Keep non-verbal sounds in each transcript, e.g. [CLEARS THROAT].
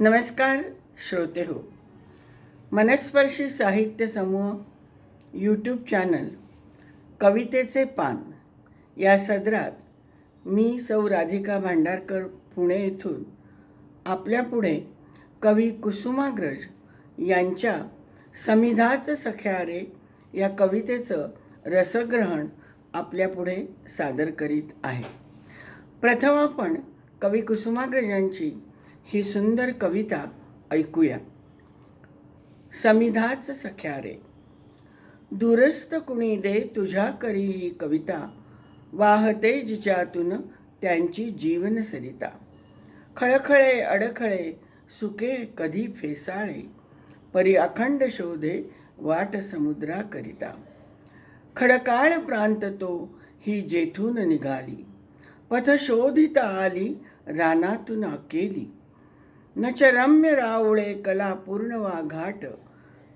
नमस्कार श्रोते हो. मनस्पर्शी साहित्य समूह यूट्यूब चॅनल कवितेचे पान या सदरात मी सौ राधिका भांडारकर पुणे येथून आपल्यापुढे कवी कुसुमाग्रज यांच्या समिधाच सख्यारे या कवितेचं रसग्रहण आपल्यापुढे सादर करीत आहे. प्रथम आपण कवी कुसुमाग्रजांची ही सुंदर कविता ऐकूया. समिधाच सख्या रे दूरस्थ कुणी दे तुझ्या करी ही कविता वाहते जिच्यातून त्यांची जीवन सरिता खळखळे अडखळे सुके कधी फेसाळे परी अखंड शोधे वाट समुद्रा करिता खडकाळ प्रांत तो ही जेथून निघाली पथशोधित आली रानातून अकेली न च रम्य रावळे कला पूर्णवा घाट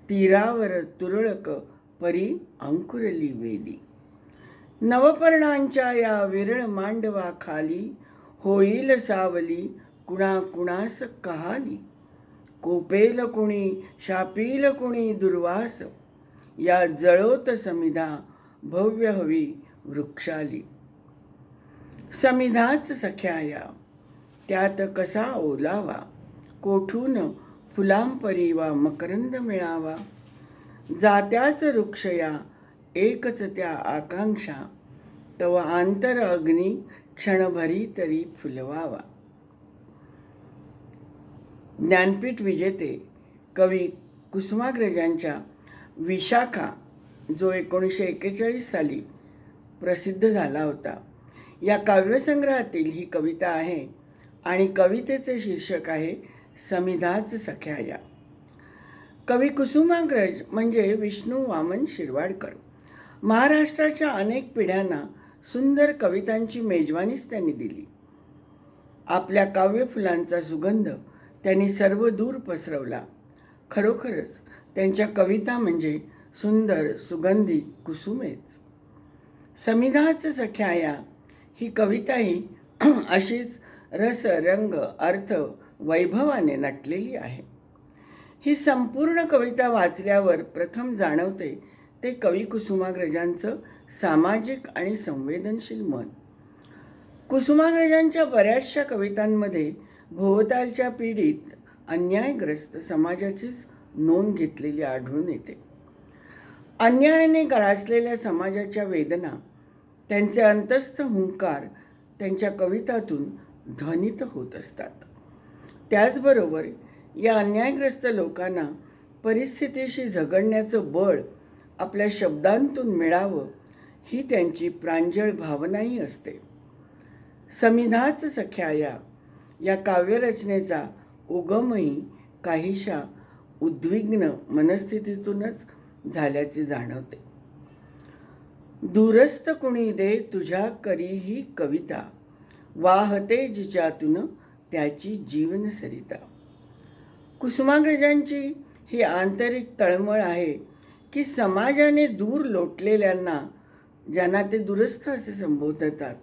तीरावर तुरळक परी अंकुरली वेली नवपर्णांच्या या विरळ मांडवा खाली होईल सावली कुणा कुणास कहाली? कोपेल कुणी शापील कुणी दुर्वास? या जळोत समिधा भव्य हवी वृक्षाली. समिधाच सख्याया त्यात कसा ओलावा? कोठून फुलांपरी वा मकरंद मिळावा? जात्याच वृक्षया एकच त्या आकांक्षा. तव आंतर अग्नी क्षणभरी तरी फुलवावा. ज्ञानपीठ विजेते कवी कुसुमाग्रजांच्या विशाखा जो एकोणीसशे एक्केचाळीस साली प्रसिद्ध झाला होता. या काव्यसंग्रहातील ही कविता आहे आणि कवितेचे शीर्षक आहे समिधाच सख्याया. कवी कुसुमाग्रज म्हणजे विष्णू वामन शिरवाडकर. महाराष्ट्राच्या अनेक पिढ्यांना सुंदर कवितांची मेजवानीच त्यांनी दिली. आपल्या काव्यफुलांचा सुगंध त्यांनी सर्व दूर पसरवला. खरोखरच त्यांच्या कविता म्हणजे सुंदर सुगंधी कुसुमेच. समिधाच सख्याया ही कविताही [CLEARS THROAT] अशीच रस रंग अर्थ वैभवाने नटलेली आहे. ही संपूर्ण कविता वाचल्यावर प्रथम जाणवते ते कवी कुसुमाग्रजांचं सामाजिक आणि संवेदनशील मन. कुसुमाग्रजांच्या बऱ्याचशा कवितांमध्ये भोवतालच्या पीडित अन्यायग्रस्त समाजाचीच नोंद घेतलेली आढळून येते. अन्यायाने ग्रासलेल्या समाजाच्या वेदना त्यांचे अंतस्थ हुंकार त्यांच्या कवितातून ध्वनित होत असतात. त्याचबरोबर या अन्यायग्रस्त लोकांना परिस्थितीशी झगडण्याचं बळ आपल्या शब्दांतून मिळावं ही त्यांची प्रांजळ भावनाही असते. समिधाच सख्याया या काव्यरचनेचा उगमही काहीशा उद्विग्न मनस्थितीतूनच झाल्याचे जाणवते. दूरस्थ कुणी दे तुझ्या करीही कविता वाहते जिच्यातून त्याची जीवनसरिता. कुसुमाग्रजांची ही आंतरिक तळमळ आहे की समाजाने दूर लोटलेल्यांना ज्यांना ते दुरस्थ असे संबोधतात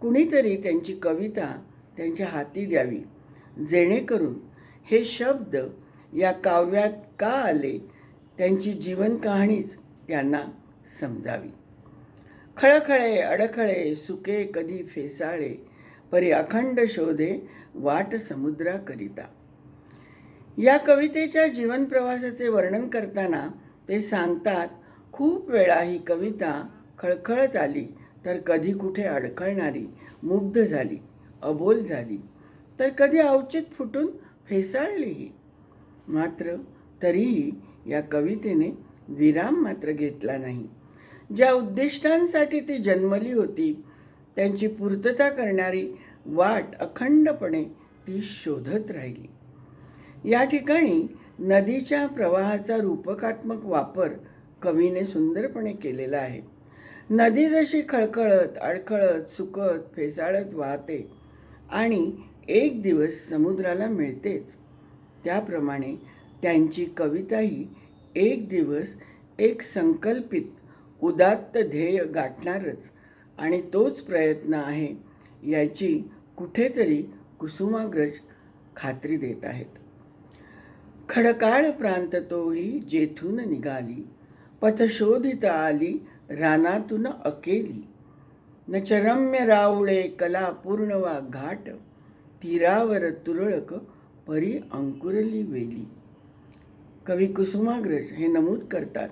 कुणीतरी त्यांची कविता त्यांच्या हाती द्यावी जेणेकरून हे शब्द या काव्यात का आले त्यांची जीवन कहाणीच त्यांना समजावी. खळखळे अडखळे सुके कधी फेसाळे परी अखंड शोधे वाट समुद्राकरिता. या कवितेच्या जीवनप्रवासाचे वर्णन करताना ते सांगतात खूप वेळा ही कविता खळखळत आली तर कधी कुठे अडखळणारी मुग्ध झाली अबोल झाली तर कधी अवचित फुटून फेसाळलीही मात्र तरीही या कवितेने विराम मात्र घेतला नाही. ज्या उद्दिष्टांसाठी ती जन्मली होती त्यांची पूर्तता करणारी वाट अखंडपणे ती शोधत राहिली. या ठिकाणी नदीच्या प्रवाहाचा रूपकात्मक वापर कवीने सुंदरपणे केलेला आहे. नदी जशी खळखळत अडखळत सुकत फेसाळत वाहते आणि एक दिवस समुद्राला मिळतेच. त्याप्रमाणे त्यांची कविताही एक दिवस एक संकल्पित उदात्त ध्येय गाठणारच आणि तोच प्रयत्न आहे याची कुठेतरी कुसुमाग्रज खात्री देत आहेत. खडकाळ प्रांत तोही जेथून निघाली. पथशोधित आली रानातून अकेली. न चरम्य रावळे कला पूर्ण वा घाट तीरावर तुरळक परी अंकुरली वेली. कवी कुसुमाग्रज हे नमूद करतात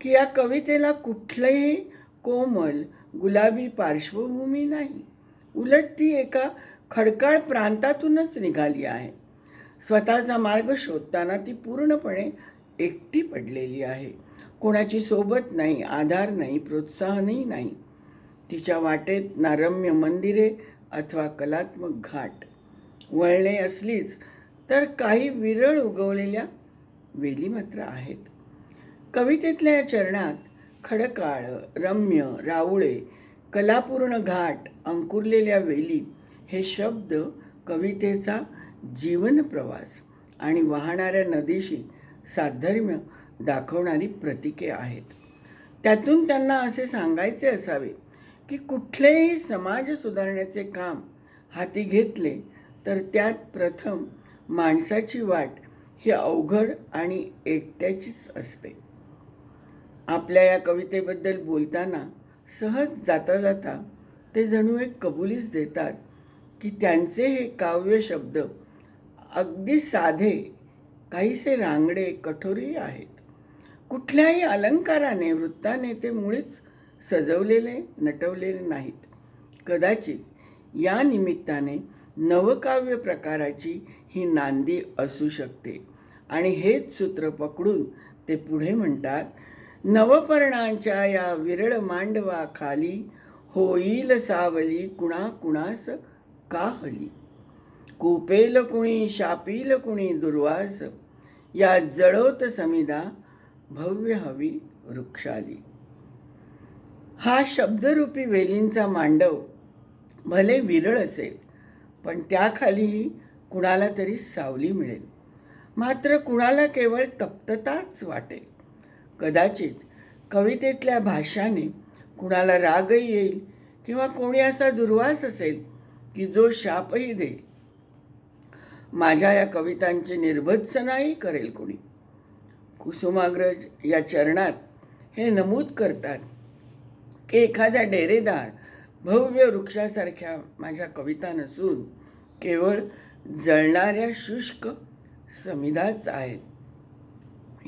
की या कवितेला कुठलंही कोमल गुलाबी पार्श्वभूमी नाही. उलट ती एका खडकाळ प्रांतातूनच निघाली आहे. स्वतःचा मार्ग शोधताना ती पूर्णपणे एकटी पडलेली आहे. कोणाची सोबत नाही आधार नाही प्रोत्साहनही नाही. तिच्या वाटेत ना रम्य मंदिरे अथवा कलात्मक घाट वळणे असलीच तर काही विरळ उगवलेल्या वेली मात्र आहेत. कवितेतल्या या चरणात खडकाळ रम्य रावळे कलापूर्ण घाट अंकुरलेल्या वेली हे शब्द कवितेचा जीवन प्रवास आणि वाहणाऱ्या नदीशी साधर्म्य दाखवणारी प्रतीके आहेत. त्यातून त्यांना असे सांगायचे असावे की कुठलेही समाज सुधारण्याचे काम हाती घेतले तर त्यात प्रथम माणसाची वाट ही अवघड आणि एकट्याचीच असते. आपल्या या कवितेबद्दल बोलताना सहज जाता जाता ते जणू एक कबुलीच देतात की त्यांचे हे काव्य शब्द अगदी साधे काहीसे रांगडे कठोरही आहेत. कुठल्याही अलंकाराने वृत्ताने ते मुळीच सजवलेले नटवलेले नाहीत. कदाचित या निमित्ताने नवकाव्य प्रकाराची ही नांदी असू शकते. आणि हेच सूत्र पकडून ते पुढे म्हणतात नवपर्णांच्या या विरळ मांडवा खाली होईल सावली कुणा कुणास काहली. कुपेल कुणी शापील कुणी दुर्वास या जळोत समिदा भव्य हवी वृक्षाली. हा शब्दरूपी वेलींचा मांडव भले विरळ असेल पण त्याखालीही कुणाला तरी सावली मिळेल. मात्र कुणाला केवळ तप्तताच वाटेल. कदाचित कवितेतल्या भाषाने कुणाला रागही येईल किंवा कोणी असा दुर्वास असेल की जो शापही देईल. माझ्या या कवितांची निर्भत्सनाही करेल कोणी. कुसुमाग्रज या चरणात हे नमूद करतात की एखादा डेरेदार भव्य वृक्षासारख्या माझ्या कविता नसून केवळ जळणाऱ्या शुष्क समिधाच आहेत.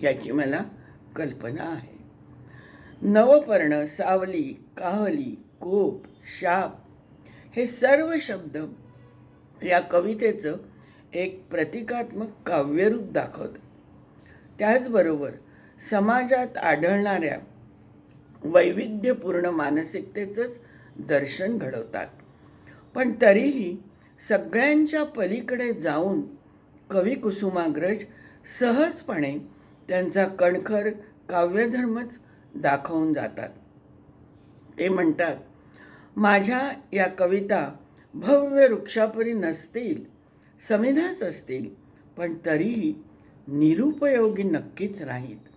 याची मला कल्पना आहे. नवपर्ण सावली काहली कोप शाप हे सर्व शब्द या कवितेचं एक प्रतिकात्मक काव्यरूप दाखवतं. त्याचबरोबर समाजात आढळणाऱ्या वैविध्यपूर्ण मानसिकतेचंच दर्शन घडवतात. पण तरीही सगळ्यांच्या पलीकडे जाऊन कवी कुसुमाग्रज सहजपणे त्यांचा कणखर काव्यधर्मच दाखवून जातात. ते म्हणतात माझ्या या कविता भव्य वृक्षापरी नसतील समिधाच असतील पण तरीही निरुपयोगी नक्कीच नाहीत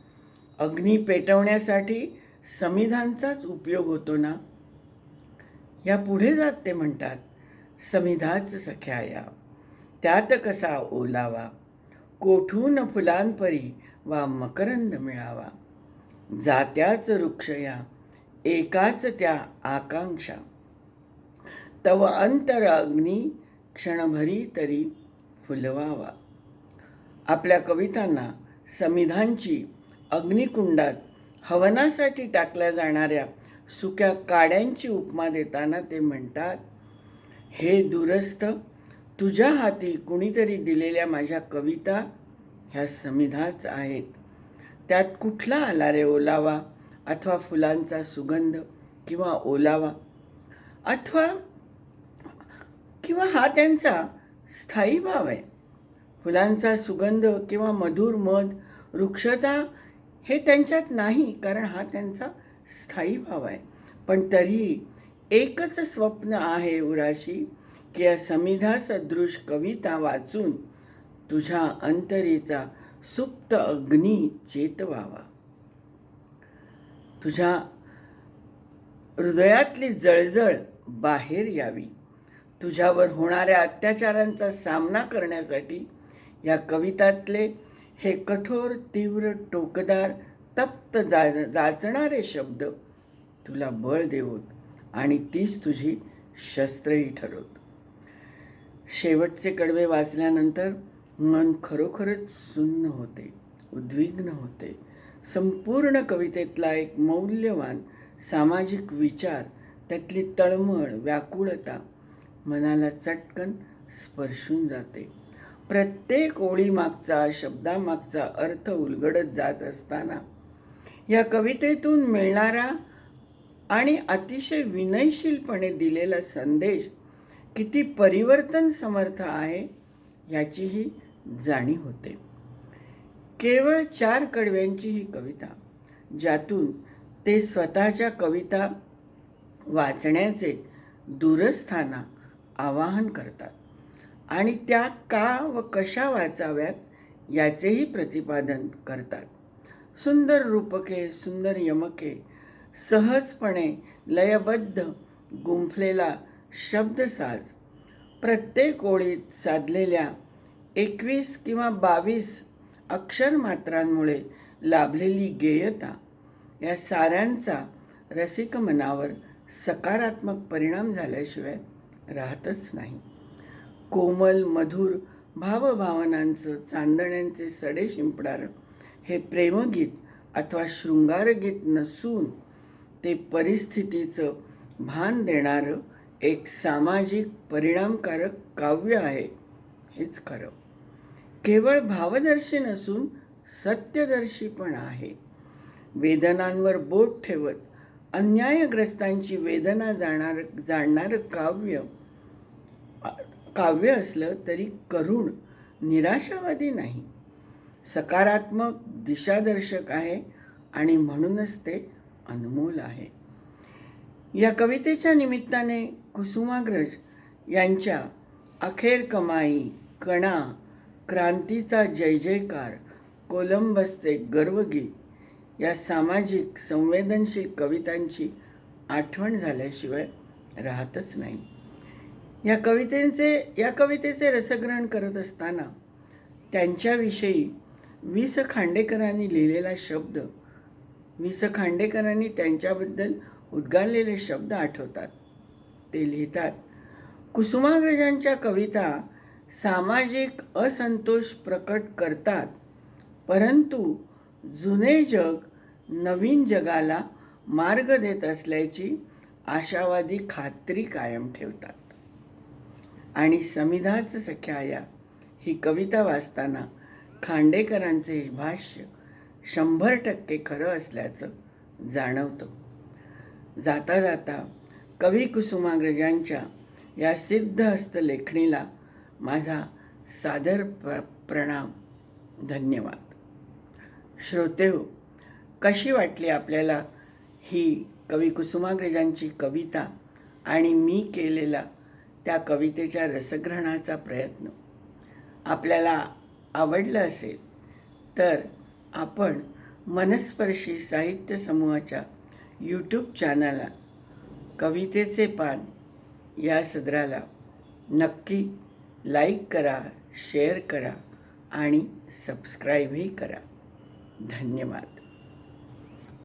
अग्नी पेटवण्यासाठी समिधांचाच उपयोग होतो ना? या पुढे जात ते म्हणतात समिधाच सख्याया त्यात कसा ओलावा? कोठून फुलांपरी वा मकरंद मिळावा. जात्याच वृक्षया एकाच त्या आकांक्षा. तव अंतर अग्नी क्षणभरी तरी फुलवावा. आपल्या कवितांना समिधांची अग्निकुंडात हवनासाठी टाकल्या जाणाऱ्या सुक्या काड्यांची उपमा देताना ते म्हणतात हे दुरस्थ तुझ्या हाती कुणीतरी दिलेल्या माझ्या कविता ह्या समिधाच आहेत. त्यात कुठला आला रे ओलावा अथवा फुलांचा सुगंध किंवा ओलावा अथवा किंवा हा त्यांचा स्थायी भाव आहे. फुलांचा सुगंध किंवा मधुर मध वृक्षता हे त्यांच्यात नाही कारण हा त्यांचा स्थायी भाव आहे. पण तरीही एकच स्वप्न आहे उराशी की या समिधा सदृश कविता वाचून तुझ्या अंतरीचा सुप्त अग्नी चेतवावा. तुझ्या हृदयातली जळजळ बाहेर यावी. तुझ्यावर होणाऱ्या अत्याचारांचा सामना करण्यासाठी या कवितातले हे कठोर तीव्र टोकदार तप्त जा जाचणारे शब्द तुला बळ देवोत आणि तीच तुझी शस्त्रही ठरवत. शेवटचे कडवे वाचल्यानंतर मन खरोखरच सुन्न होते उद्विग्न होते. संपूर्ण कवितेतला एक मौल्यवान सामाजिक विचार त्यातली तळमळ व्याकुळता मनाला चटकन स्पर्शून जाते. प्रत्येक ओळीमागचा शब्दामागचा अर्थ उलगडत जात असताना या कवितेतून मिळणारा आणि अतिशय विनयशीलपणे दिलेला संदेश किती परिवर्तन समर्थ आहे याचीही जाणीव होते. केवळ चार कडव्यांची ही कविता ज्यातून ते स्वतःच्या कविता वाचण्याचे दूरस्थाना आवाहन करतात आणि त्या का व कशा वाचाव्यात याचेही प्रतिपादन करतात. सुंदर रूपके सुंदर यमके सहजपणे लयबद्ध गुंफलेला शब्दसाज प्रत्येक ओळीत साधलेल्या एकवीस किंवा बावीस अक्षरमात्रांमुळे लाभलेली गेयता या साऱ्यांचा रसिक मनावर सकारात्मक परिणाम झाल्याशिवाय राहतच नाही. कोमल मधुर भावभावनांचं चांदण्यांचे सडे शिंपणारं हे प्रेमगीत अथवा शृंगारगीत नसून ते परिस्थितीचं भान देणारं एक सामाजिक परिणामकारक काव्य आहे. हेच खरं. केवळ भावदर्शी नसून सत्यदर्शी पण आहे. वेदनांवर बोट ठेवत अन्यायग्रस्तांची वेदना जाणार जाणणारं काव्य काव्य असलं तरी करुण निराशावादी नाही. सकारात्मक दिशादर्शक आहे आणि म्हणूनच ते अनमोल आहे. या कवितेच्या निमित्ताने कुसुमाग्रज यांच्या अखेर कमाई कणा क्रांतीचा जय जयकार कोलंबसचे गर्वगीत या सामाजिक संवेदनशील कवितांची आठवण झाल्याशिवाय राहतच नाही. या कवितेचे या कवितेचे रसग्रहण करत असताना त्यांच्याविषयी वि स खांडेकरांनी लिहिलेला शब्द वि स खांडेकरांनी त्यांच्याबद्दल उद्गारलेले शब्द आठवतात. ते लिहितात कुसुमाग्रजांच्या कविता सामाजिक असंतोष प्रकट करतात. परंतु जुने जग नवीन जगाला मार्ग देत असल्याची आशावादी खात्री कायम ठेवतात. आणि समिधाच सख्याया ही कविता वाचताना खांडेकरांचे हे भाष्य शंभर टक्के खरं असल्याचं जाणवतं. जाता जाता कवी कुसुमाग्रजांच्या या सिद्ध हस्तलेखणीला माझा सादर प्र प्रणाम धन्यवाद. श्रोते हो कशी वाटली आपल्याला ही कवी कुसुमाग्रजांची कविता आणि मी केलेला त्या कवितेच्या रसग्रहणाचा प्रयत्न? आपल्याला आवडलं असेल तर आपण मनस्पर्शी साहित्य समूहाच्या यूट्यूब चॅनलला कवितेचे पान या सदराला नक्की लाईक करा शेअर करा आणि सबस्क्राईबही करा. धन्यवाद.